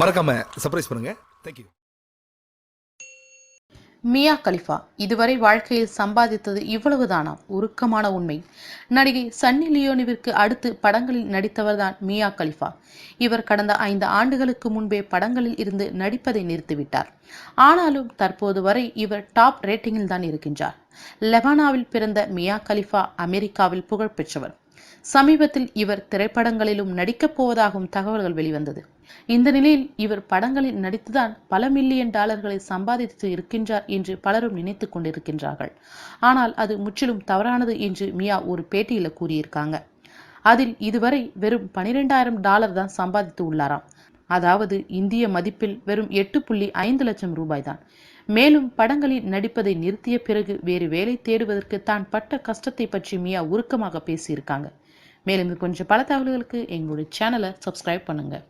மறக்காம சர்ப்ரைஸ் பண்ணுங்க. Thank you Mia Khalifa இதுவரை வாழ்க்கையில் சம்பாதித்தது இவ்வளவுதானா? உருக்கமான உண்மை. நடிகை சன்னி லியோனிவிற்கு அடுத்து படங்களில் நடித்தவர்தான் மியா கலிஃபா. இவர் கடந்த ஐந்து ஆண்டுகளுக்கு முன்பே படங்களில் இருந்து நடிப்பதை நிறுத்திவிட்டார். ஆனாலும் தற்போது வரை இவர் டாப் ரேட்டிங்கில் தான் இருக்கின்றார். லெபானாவில் பிறந்த மியா கலிஃபா அமெரிக்காவில் புகழ் பெற்றவர். சமீபத்தில் இவர் திரைப்படங்களிலும் நடிக்கப் போவதாகவும் தகவல்கள் வெளிவந்தது. இந்த நிலையில் இவர் படங்களில் நடித்துதான் பல மில்லியன் டாலர்களை சம்பாதித்து இருக்கின்றார் என்று பலரும் நினைத்துக் கொண்டிருக்கின்றார்கள். ஆனால் அது முற்றிலும் தவறானது என்று மியா ஒரு பேட்டியில் கூறியிருக்காங்க. அதில் இதுவரை வெறும் பனிரெண்டாயிரம் டாலர் தான் சம்பாதித்து உள்ளாராம். அதாவது இந்திய மதிப்பில் வெறும் எட்டு புள்ளி ஐந்து லட்சம் ரூபாய் தான் மேலும் படங்களில் நடிப்பதை நிறுத்திய பிறகு வேறு வேலை தேடுவதற்கு தான் பட்ட கஷ்டத்தை பற்றி மியா உருக்கமாக பேசியிருக்காங்க. மேலும் கொஞ்சம் பல தகவல்களுக்கு எங்களுடைய சேனலை சப்ஸ்கிரைப் பண்ணுங்கள்